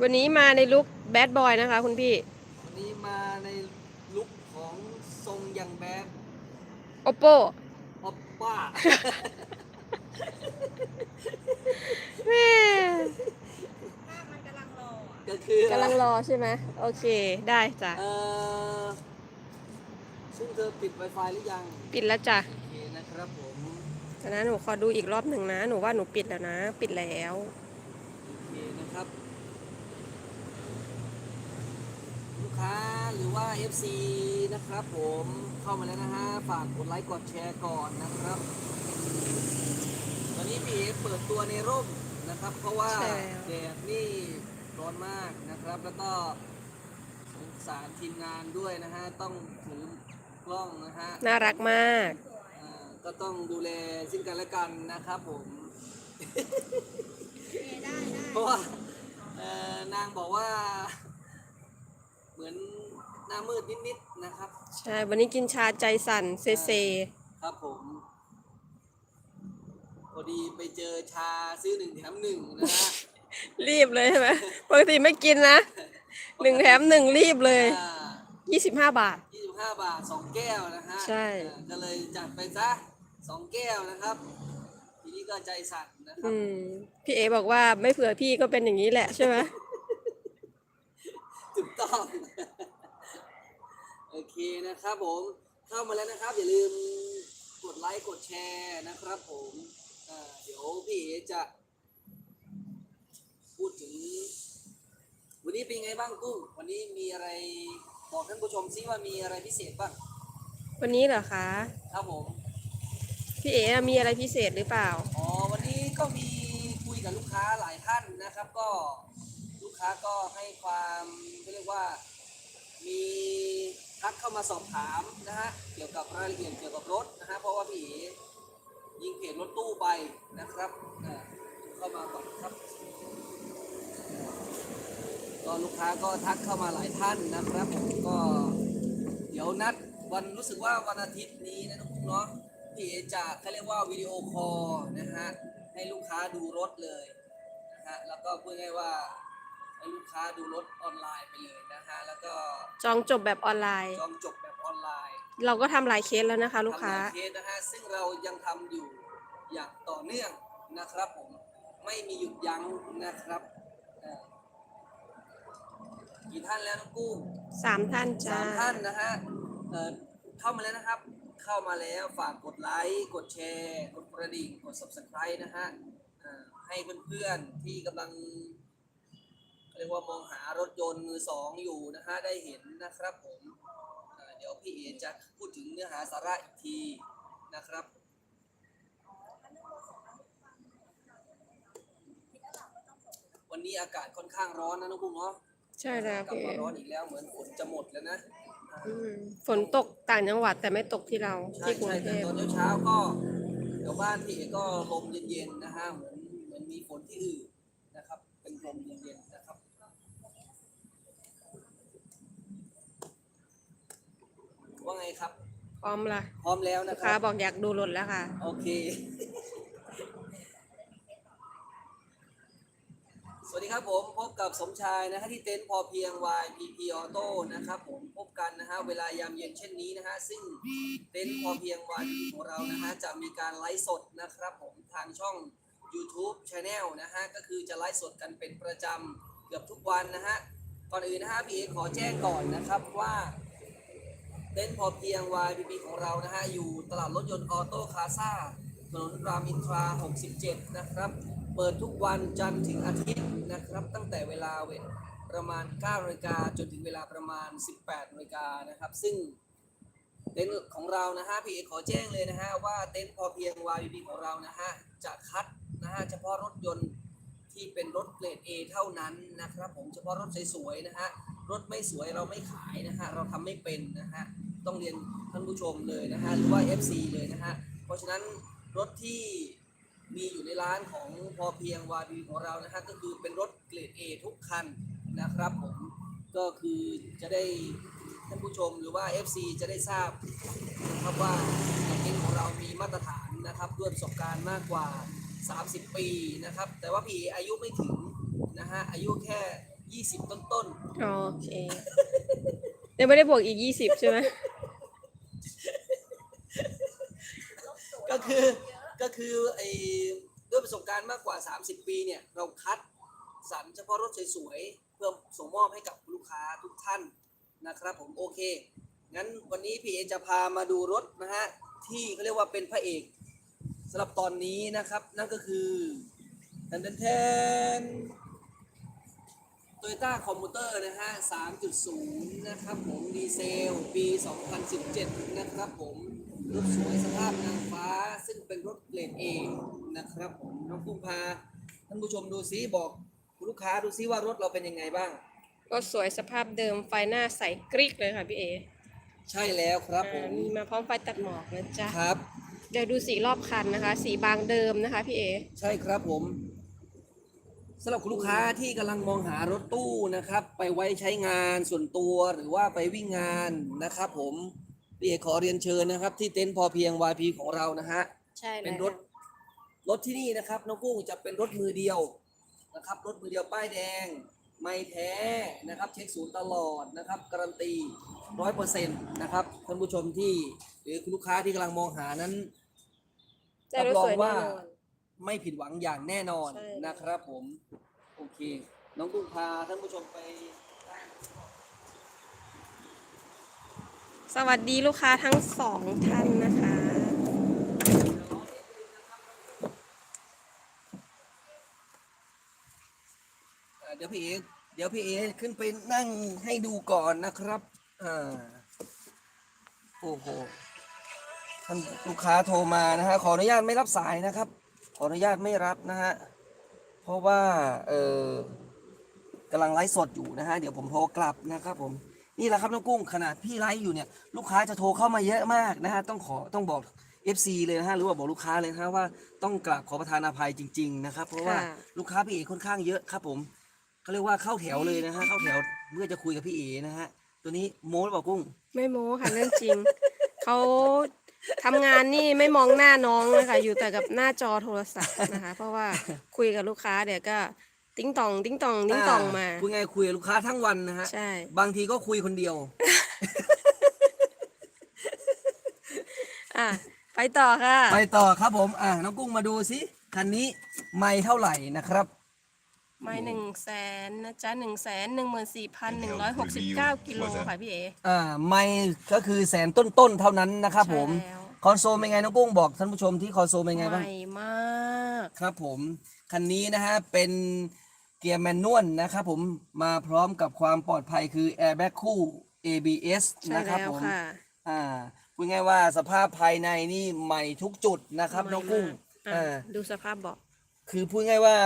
วันนี้มาในลุคแบดบอยนะคะ คุณพี่ วันนี้มาในลุคของทรงยังแบด oppo ออปป้าแม่ก็คือกำลังรอใช่ไหมโอเคได้จ้ะเออซึ่งเธอปิด Wi-Fi หรือยัง ปิดแล้วจ้ะโอเคนะครับผม ตอนนั้นหนูขอดูอีกรอบหนึ่งนะ หนูว่าหนูปิดแล้วนะ ปิดแล้ว โอเคนะครับ ลูก ค้าหรือว่า FC นะครับผมเข้ามาแล้วนะฮะ ฝากกดไลค์กดแชร์ก่อนนะครับ ตอนนี้พี่เอเปิดตัวในร่มนะครับ เพราะว่าใช่แล้วแดดนี่ร้อนมากนะครับ แล้วก็สงสารทีมงานด้วยนะฮะ ต้องถือกล้องนะฮะ น่ารักมาก อ่าก็ต้องดูแลซึ่งกันและกันนะครับผม เพราะว่าเอ่อนางบอกว่าเหมือนห น้ามืดนิดๆนะครับ ใช่ วันนี้กินชาใจสั่นเซเซ ครับผม พอดีไปเจอชาซื้อหนึ่งแถมหนึ่งนะฮะรีบเลยใช่ไหมปกติไม่กินนะหนึ่งแถมหนึ่งรีบเลยอ่ายี่สิบห้าบาท 25 บาท2แก้วนะฮะใช่อ่าก็เลยจัดไปซะ2แก้วนะครับ ทีนี้ก็ใจสั่นนะครัอืบ มพี่เอบอกว่าไม่เผื่อพี่ก็เป็นอย่างนี้แหละใช่ไหม ถูกต้อง โอเคนะครับผมเข้ามาแล้วนะครับ อย่าลืมกดไลค์กดแชร์นะครับ ผมอ่าเดี๋ยวพี่เอจะ พูดถึง วันนี้เป็นไงบ้างกุ้งวันนี้มีอะไรบอกท่านผู้ชมซิว่ามีอะไรพิเศษบ้างวันนี้เหรอคะครับผมพี่เอมีอะไรพิเศษหรือเปล่าอ๋อวันนี้ก็มีคุยกับลูกค้าหลายท่านนะครับ ก็ลูกค้าก็ให้ความเขาเรียกว่ามี ทักเข้ามาสอบถามนะฮะเกี่ยวกับรายละเอียดเกี่ยวกับรถนะฮะเพราะว่าพี่ยิงเพจรถตู้ไปนะครับเข้ามาก่อนครับก็ลูกค้าก็ทักเข้ามาหลายท่านนะครับผมก็เดี๋ยวนัดวันรู้สึกว่าวันอาทิตย์นี้นะทุกคนเนาะพี่เอจะเขาเรียกว่าวิดีโอคอลนะฮะให้ลูกค้าดูรถเลยนะฮะแล้วก็พูดง่ายว่า ให้ลูกค้าดูรถออนไลน์ไปเลยนะฮะแล้วก็จองจบแบบออนไลน์ จองจบแบบออนไลน์เราก็ทำหลายเคสแล้วนะคะ ลูกค้า ทำหลยเคสนะฮะซึ่งเรายังทำอยู่อย่างต่อเนื่องนะครับผมไม่มีหยุดยั้งนะครับเอ่อกี่ท่านแล้วน้องกุ้งสามท่านสาจ้ามท่านนะฮะเอ่อเข้ามาแล้วนะครับ เข้ามาแล้วฝากกดไลค์ กดแชร์ กดกระดิ่ง กด subscribe นะฮะเอ่อให้เพื่อนๆที่กำลัง เรียกว่ามองหารถยนต์มือสองอยู่นะฮะได้เห็นนะครับผมเอ่อเดี๋ยวพี่เอจะพูดถึงเนื้อหาสาระอีกทีนะครับวันนี้อากาศค่อนข้างร้อนนะน้องกุ้งเนาะใช่แล้วกลับพี่เอมาร้อนอีกแล้วเหมือนฝนจะหมดแล้วนะอ่าอืมฝนตกต่างจังหวัดแต่ไม่ตกที่เราใช่ที่กรุงใช่เทแต่พตอนเช้าๆก็แถวบ้านพี่เอกก็ลมเย็นๆนะฮะเหมือนเหมือนมีฝนที่อื่นนะครับ เป็นลมเย็นๆนะครับ ว่าไงครับ พร้อมละพร้อมแล้วลูนะกคค้ารับ บอกอยากดูรถแล้วค่ะ โอเค สวัสดีครับผมพบกับสมชายนะฮะที่เต็นท์พอเพียง YPP Auto นะครับผมพบกันนะฮะเวลายามเย็นเช่นนี้นะฮะซึ่งเต็นท์พอเพียง YPP ของเรานะฮะจะมีการไลฟ์สดนะครับผมทางช่อง YouTube Channel นะฮะก็คือจะไลฟ์สดกันเป็นประจำเกือบทุกวันนะฮะก่อนอื่นนะฮะพี่เอกขอแจ้งก่อนนะครับว่า เต็นท์พอเพียง YPP ของเรานะฮะ อยู่ตลาดรถยนต์ออโต้คาซ่าถนนรามอินทรา 67 นะครับ เปิดทุกวันจันทร์ถึงอาทิตย์นะครับ ตั้งแต่เวลาเวลประมาณ9นาฬิกาจนถึงเวลาประมาณ 18นาฬิกานะครับ ซึ่งเต็นท์ของเรานะฮะพี่เอขอแจ้งเลยนะฮะว่าเต็นท์พอเพียง YPP ของเรานะฮะจะคัดนะฮะเฉพาะรถยนต์ที่เป็นรถเกรด A เท่านั้นนะครับ ผมเฉพาะรถสวยๆนะฮะรถไม่สวยเราไม่ขายนะฮะเราทำไม่เป็นนะฮะ ต้องเรียนท่านผู้ชมเลยนะฮะหรือว่า FC เลยนะฮะเพราะฉะนั้นรถที่มีอยู่ในร้านของพอเพียงวาดีของเรานะฮะก็คือเป็นรถเกรด A ทุกคันนะครับผมก็คือจะได้ท่านผู้ชมหรือว่า FC จะได้ทราบนะครับว่าเต็นของเรามีมาตรฐานนะครับด้วยประสบการณ์มากกว่า 30 ปีนะครับ แต่ว่าพี่อายุไม่ถึงนะฮะอายุแค่ 20 ต้นต้นอ๋อโอเคยังไม่ได้บวกอีกยี่สิบใช่ไหม ก็คือก็คือไอ้ด้วยประสบการณ์มากกว่า 30 ปีเนี่ยเราคัดสรรเฉพาะรถสวยๆเพื่อส่งมอบให้กับลูกค้าทุกท่านนะครับผมโอเค งั้นวันนี้พี่เอจะพามาดูรถนะฮะที่เขาเรียกว่าเป็นพระเอกสำหรับตอนนี้นะครับ นั่นก็คือแทนแทนโตโยต้าคอมพิวเตอร์นะฮะ 3.0 นะครับผมดีเซล ปี 2017 นะครับผม รถสวยสภาพนางฟ้า ซึ่งเป็นรถเกรดเอนะครับผมน้องกุ้งพาท่านผู้ชมดูซิบอกคุณลูกค้าดูซิว่ารถเราเป็นยังไงบ้างก็สวยสภาพเดิมไฟหน้าใสกริกเลยค่ะพี่เอใช่แล้วครับผอ่ามมีมาพร้อมไฟตัดหมอกนะจ๊ะ ครับ เดี๋ยวดูสีรอบคันนะคะ สีบางเดิมนะคะพี่เอ ใช่ครับผมสำหรับคุณลูกค้าที่กำลังมองหารถตู้นะครับ ไปไว้ใช้งานส่วนตัวหรือว่าไปวิ่งงานนะครับผม พี่เอกขอเรียนเชิญนะครับ ที่เต็นท์พอเพียง YP ของเรานะฮะ ใช่แล้วเป็นรถรถที่นี่นะครับน้องกุ้งจะเป็นรถมือเดียวนะครับ รถมือเดียวป้ายแดง ไม่แท้นะครับ เช็คศูนย์ตลอดนะครับ การันตีร้อยเปอร์เซ็นต์นะครับท่านผู้ชมที่หรือคุณลูกค้าที่กำลังมองหานั้นได้รถสวยแน่นอน ไม่ผิดหวังอย่างแน่นอนใช่ นะครับผม โอเค น้องกุ้งพาท่านผู้ชมไป สวัสดีลูกค้าทั้งสองท่านนะคะเดี๋ยวพี่เอเดี๋ยวพี่เอขึ้นไปนั่งให้ดูก่อนนะครับอ่าโอ้โหท่านลูกค้าโทรมานะฮะขออนุญาตไม่รับสายนะครับ ขออนุญาตไม่รับนะฮะเพราะว่าเออกำลังไลฟ์สดอยู่นะฮะเดี๋ยวผมโทรกลับนะครับผม นี่แหละครับน้องกุ้งขนาดพี่ไลฟ์อยู่เนี่ยลูกค้าจะโทรเข้ามาเยอะมากนะฮะต้องขอต้องบอก FC เลยนะฮะหรือว่าบอกลูกค้าเลยนะฮะว่าต้องกราบขอประทานอภัยจริง ๆ นะครับ เพราะว่าค่ะ ลูกค้าพี่เอค่อนข้างเยอะครับผมเขาเรียกว่าเข้าแถวเลยนะฮะเข้าแถวเพื่อจะคุยกับพี่เอนะฮะตัวนี้โม้หรือเปล่ากุ้ง ไม่โม้ค่ะเรื่องจริง เขาทำงานนี่ไม่มองหน้าน้องเลยค่ะอยู่แต่กับหน้าจอโทรศัพท์นะคะ เพราะว่าคุยกับลูกค้าเดี๋ยวก็ ติ้งตอง ติ้งตองติ้งตองมา คุยไงคุยกับลูกค้าทั้งวันนะฮะ ใช่ บางทีก็คุยคนเดียว อะไปต่อค่ะ ไปต่อครับผม อะน้องกุ้งมาดูสิคันนี้ไม่เท่าไหร่นะครับ ไม่หนึ่งแสนนะจ๊ะหนึ่งแสนหนึ่งหมื่นสี่พันหนึ่งร้อยหกสิบเก้ากิโลค่ะพี่เออ่าไม่ก็คือแสนต้นๆเท่านั้นนะครับผม ใช่แล้ว คอนโซลเป็นไงน้องกุ้งบอกท่านผู้ชมที่คอนโซลเป็นไงใหบ้างม่มาก ครับผม คันนี้นะฮะ เป็น เกียร์แมนนวลนะครับผมมาพร้อมกับความปลอดภัยคือแอร์แบ็กคู่ ABS ใช่นะครับแล้วผมค่ะ อ่าพูดง่ายว่าสภาพภายในนี่ใหม่ทุกจุดนะครับใหม่น้องกุ้งมากอะอ่า ดูสภาพเบาะคือพูดง่ายว่า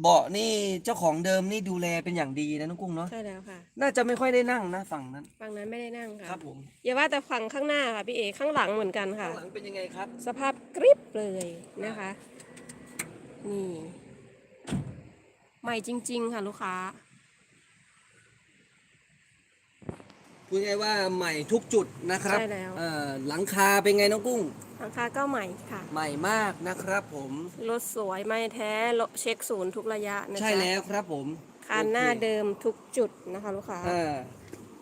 เบาะนี่เจ้าของเดิมนี่ดูแลเป็นอย่างดีนะน้องกุ้งเนาะใช่แล้วค่ะ น่าจะไม่ค่อยได้นั่งนะฝั่งนั้น ฝั่งนั้นไม่ได้นั่งค่ะ ครับผมอย่าว่าแต่ฝั่งข้างหน้าค่ะพี่เอข้างหลังเหมือนกันค่ะ ข้างหลังเป็นยังไงครับ สภาพกริบเลยนะคะ นี่ ใหม่จริง ๆ ค่ะลูกค้า พูดง่ายว่าใหม่ทุกจุดนะครับใช่แล้ว เอ่อหลังคาเป็นไงน้องกุ้ง ราคาก็ใหม่ค่ะ ใหม่มากนะครับผม รถสวยไม่แท้รถเช็คศูนย์ทุกระยะนะจ๊ะใช่แล้วครับผมคันหน้าโอเคเดิมทุกจุดนะคะลูกค้าอ่า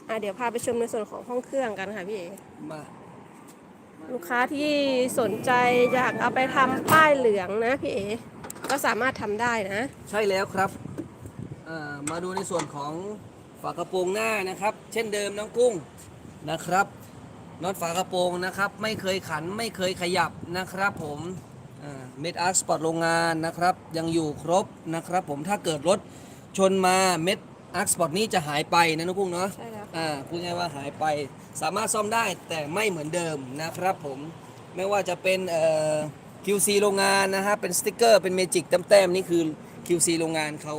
อะเดี๋ยวพาไปชมในส่วนของห้องเครื่องกันค่ะพี่เอมา ลูกค้าที่สนใจอยากเอาไปทำป้ายเหลืองนะพี่เอ ก็สามารถทำได้นะ ใช่แล้วครับอ่ามาดูในส่วนของฝากระโปรงหน้านะครับ เช่นเดิมน้องกุ้งนะครับน็อตฝากระโปรงนะครับ ไม่เคยขันไม่เคยขยับนะครับผมเมดอาร์สปอร์ตโรงงานนะครับ ยังอยู่ครบนะครับผมถ้าเกิดรถชนมาเม็ดอาร์สปอร์ตนี้จะหายไปนะน้องกุ้งเนาะใช่แล้วค่ะ อ่าพูดง่ายว่าหายไป สามารถซ่อมได้แต่ไม่เหมือนเดิมนะครับผมไม่ว่าจะเป็นเอ่อ QC โรงงานนะฮะเป็นสติกเกอร์เป็นเมจิกแต้มๆนี่คือ QC โรงงานเขา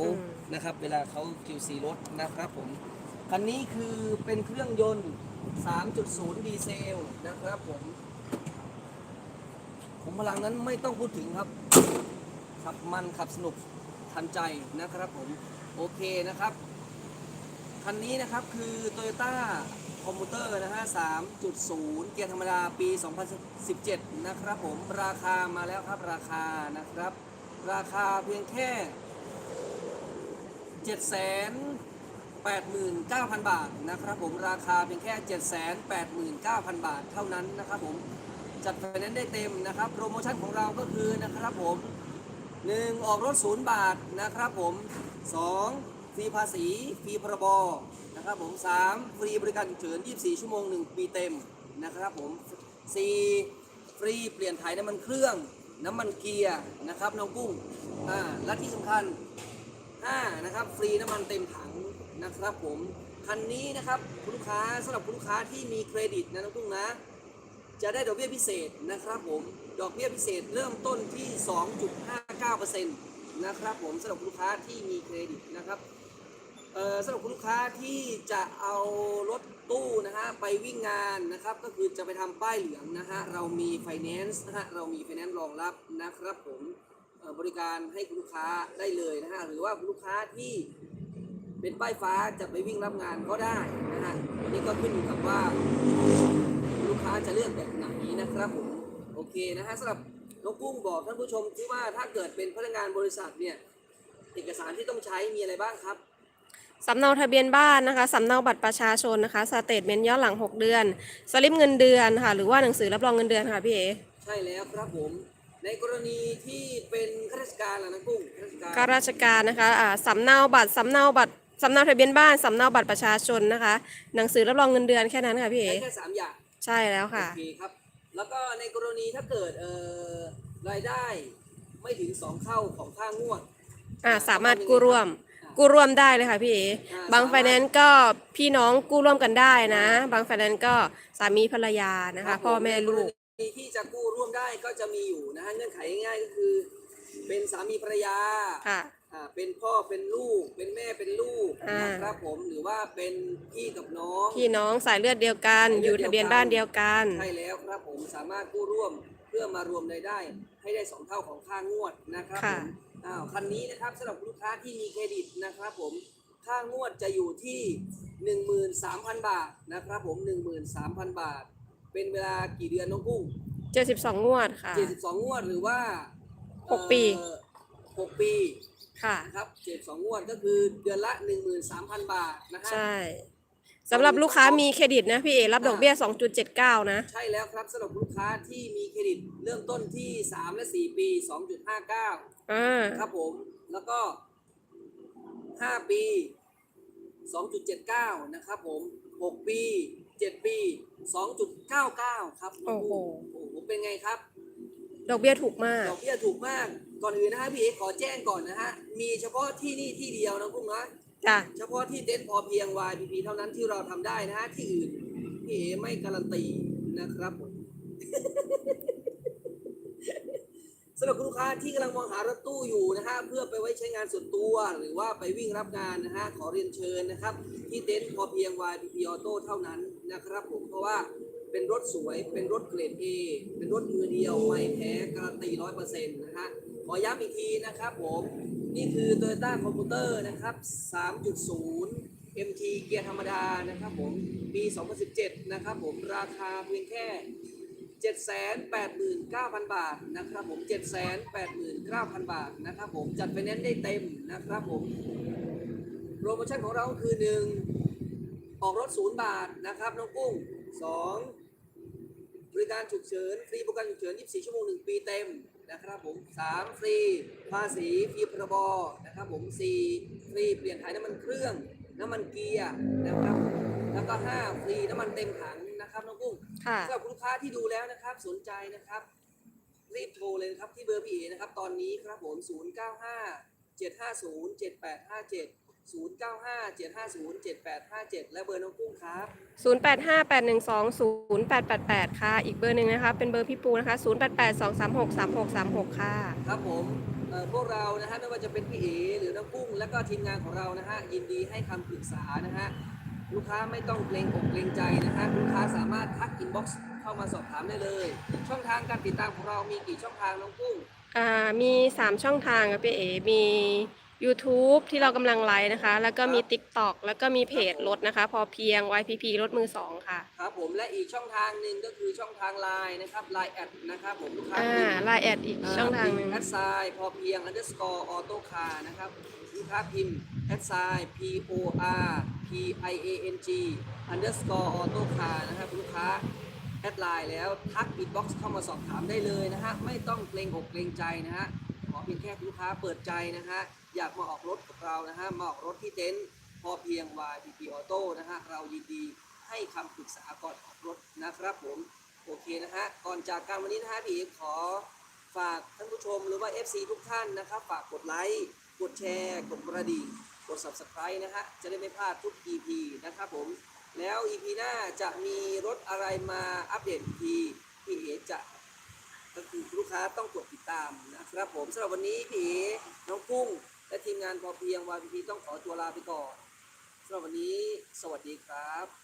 นะครับ เวลาเขา QC รถนะครับผมคันนี้คือเป็นเครื่องยนต์ 3.0 ดีเซลนะครับผม ผมพลังนั้นไม่ต้องพูดถึงครับ ขับมันขับสนุกทันใจนะครับผม โอเคนะครับ คันนี้นะครับคือ Toyota c o m m u t e r นะฮะ3.0 เกียร์ธรรมดาปี 2017 นะครับผม ราคามาแล้วครับ ราคานะครับ ราคาเพียงแค่ 7 8 9 0 0 0 บาทนะครับผม ราคาเพียงแค่ 789,000 บาทเท่านั้นนะครับผม จัดไฟแนนซ์ได้เต็มนะครับ โปรโมชั่นของเราก็คือนะครับผม 1 ออกรถศูนย์บาทนะครับผม 2 ฟรีภาษี ฟรีพรบ นะครับผม3ฟรีบริการฉุกเฉิน 24 ชั่วโมง 1 ปีเต็มนะครับผม4ฟรีเปลี่ยนถ่ายน้ำมันเครื่อง น้ำมันเกียร์นะครับน้องกุ้งอ่าและที่สำคัญ5นะครับฟรีน้ำมันเต็มถังนะครับผมคันนี้นะครับคุณลูกค้าสำหรับคุณลูกค้าที่มีเครดิตนะน้องกุ้งนะ จะได้ดอกเบี้ยพิเศษนะครับผมดอกเบี้ยพิเศษเริ่มต้นที่ 2.59%นะครับผมสำหรับลูกค้าที่มีเครดิตนะครับ สำหรับคุณลูกค้าที่จะเอารถตู้นะฮะไปวิ่งงานนะครับ ก็คือจะไปทำป้ายเหลืองนะฮะเรามีไฟแนนซ์นะฮะเรามีไฟแนนซ์รองรับนะครับผมบริการให้คุณลูกค้าได้เลยนะฮะหรือว่าคุณลูกค้าที่เป็นป้ายฟ้าจะไปวิ่งรับงานก็ได้นะฮะอันนี้ก็ขึ้นอยู่กับว่าลูกค้าจะเลือกแบบไหนนะครับผมโอเคนะฮะสำหรับน้องกุ้งบอกท่านผู้ชมที่ว่าถ้าเกิดเป็นพนักงานบริษัทเนี่ยเอกสารที่ต้องใช้มีอะไรบ้างครับ สำเนาทะเบียนบ้านนะคะสำเนาบัตรประชาชนนะคะสเตทเมนต์ย้อนหลัง 6 เดือน สลิปเงินเดือนค่ะ หรือว่าหนังสือรับรองเงินเดือนค่ะพี่เอใช่แล้วครับผม ในกรณีที่เป็นข้าราชการล่ะนะกุ้งข้าราชการข้าราชการนะคะอ่าสำเนาบัตรสำเนาบัตรสำเนาทะเบียนบ้านสำเนาบัตรประชาชนนะคะ หนังสือรับรองเงินเดือนแค่นั้นค่ะพี่เอใช้แค่สามอย่างใช่แล้วค่ะ โอเคครับ แล้วก็ในกรณีถ้าเกิดเอ่อรายได้ไม่ถึงสองเท่าของค่างวดอ่าสามารถกู้ร่วม กู้ร่วมได้เลยค่ะพี่เออ่าบางสามารถไฟแนนซ์ก็พี่น้องกู้ร่วมกันได้นะ บางไฟแนนซ์ก็สามีภรรยานะคะ พ่อแม่ลูก ในกรณีที่จะกู้ร่วมได้ก็จะมีอยู่นะฮะเงื่อนไขง่ายๆก็คือ เป็นสามีภรรยาค่ะ อ่าเป็นพ่อเป็นลูก เป็นแม่เป็นลูกอ่านนะครับผมหรือว่าเป็นพี่กับน้อง พี่น้องสายเลือดเดียวกันสายเลืออดยู่ทะเบียนบ้านเดียวกัน ใช่แล้วครับผมสามารถกู้ร่วมเพื่อมารวมรายได้ให้ได้สองเท่าของค่างวดนะครับผค่ะ ม อ้าวคันนี้นะครับสำหรับลูกค้าที่มีเครดิตนะครับผมค่างวดจะอยู่ที่ 13,000 บาทนะครับผม 13,000 บาท เป็นเวลากี่เดือนน้องกุ้ง72งวดค่ะ 72 งวดหรือว่าหกปี เอ่อหกปีค่ะ นะครับ72 งวดก็คือเดือนละ 13,000 บาทนะฮะ ใช่ สำหรับลูกค้ามีเครดิตนะพี่เอรับดอกเบี้ย 2.79 นะ ใช่แล้วครับสำหรับลูกค้าที่มีเครดิตเริ่มต้นที่ 3 และ 4 ปี 2.59อ่าครับผม แล้วก็ 5 ปี 2.79 นะครับผม 6 ปี 7 ปี 2.99 ครับโอ้โหโอ้โหเป็นไงครับ ดอกเบี้ยถูกมาก ดอกเบี้ยถูกมาก ก่อนอื่นนะฮะพี่เอกขอแจ้งก่อนนะฮะ มีเฉพาะที่นี่ที่เดียวนะกุ้งนะ จ้ะเฉพาะที่เต็นท์พอเพียง YPP เท่านั้นที่เราทำได้นะฮะที่อื่นพี่เอไม่การันตีนะครับผม สำหรับคุณลูกค้าที่กำลังมองหารถตู้อยู่นะฮะเพื่อไปไว้ใช้งานส่วนตัว หรือว่าไปวิ่งรับงานนะฮะขอเรียนเชิญนะครับ ที่เต็นท์พอเพียง YPP Auto เท่านั้นนะครับผมเพราะว่าเป็นรถสวยเป็นรถเกรด A เป็นรถมือเดียวไม่แท้การันตีร้อยเปอร์เซ็นต์นะฮะขอย้ำอีกทีนะครับผม นี่คือ Toyota Computer นะครับ 3.0 MT เกียร์ธรรมดานะครับผม ปี 2017 นะครับผม ราคาเพียงแค่ 789,000 บาทนะครับผม 789,000 บาทนะครับผม จัดไฟแนนซ์ได้เต็มนะครับผม โปรโมชั่นของเราคือ 1 ออกรถศูนย์บาทนะครับน้องกุ้ง 2 บริการฉุกเฉินฟรีบริการฉุกเฉิน 24 ชั่วโมง 1 ปีเต็มนะครับผม 3 ฟรี ภาษีฟรีพรบนะครับผม 4 ฟรีเปลี่ยนถ่ายน้ำมันเครื่อง น้ำมันเกียร์นะครับผมแล้วก็ 5 ฟรีน้ำมันเต็มถังนะครับน้องกุ้งค่ะ สำหรับลูกค้าที่ดูแล้วนะครับ สนใจนะครับ รีบโทรเลยนะครับที่เบอร์พี่เอนะครับ ตอนนี้ครับผม 095 750 7857 095 750 7857 และเบอร์น้องกุ้งครับ 0858120888 ค่ะ อีกเบอร์หนึ่งนะคะ เป็นเบอร์พี่ปูนะคะ 0882363636 ค่ะ ครับผมเอ่อพวกเรานะฮะไม่ว่าจะเป็นพี่เอหรือน้องกุ้ง และก็ทีมงานของเรานะฮะยินดีให้คำปรึกษานะฮะลูกค้าไม่ต้องเกรงอกเกรงใจนะฮะลูกค้าสามารถทักอินบ็อกซ์เข้ามาสอบถามได้เลย ช่องทางการติดตามของเรามีกี่ช่องทางน้องกุ้ง อ่า มี 3 ช่องทางค่ะพี่เอ มี YouTube ที่เรากำลังไลฟ์นะคะ แล้วก็มี TikTok แล้วก็มีเพจรถนะคะ พอเพียง YPP รถมือสองค่ะ ครับผมและอีกช่องทางหนึ่งก็คือช่องทางไลน์นะครับไลน์แอดนะครับผมลูกค้าอ่าพิมพ์ไลน์แอดอีกช่องทางหนึ่งแอดไซน์พอเพียง underscore auto car นะครับลูกค้าพิมพ์แอดไซน์ p o r p i a n g underscore auto car นะครับลูกค้าแอดไลน์แล้วทักอินบ็อกซ์เข้ามาสอบถามได้เลยนะฮะไม่ต้องเกรงอกเกรงใจนะฮะขอเพียงแค่ลูกค้าเปิดใจนะฮะ อยากมาออกรถกับเรานะฮะมาออกรถที่เต็นท์พอเพียง YPP Auto นะฮะเรายินดีให้คำปรึกษาก่อนออกรถนะครับผมโอเคนะฮะก่อนจากการวันนี้นะฮะพี่เอกขอฝากท่านผู้ชมหรือว่า FC ทุกท่านนะครับ ฝากกดไลค์กดแชร์กดกระดิ่งกด Subscribe นะฮะจะได้ไม่พลาดทุก EP นะครับผมแล้ว EP หน้าจะมีรถอะไรมาอัปเดตอีกทีพี่เอกจะก็คือลูกค้าต้องกดติดตามนะครับผมสำหรับวันนี้พี่เอน้องกุ้ง และทีมงานพอเพียงวาพีต้องขอตัวลาไปก่อนสำหรับวันนี้ สวัสดีครับ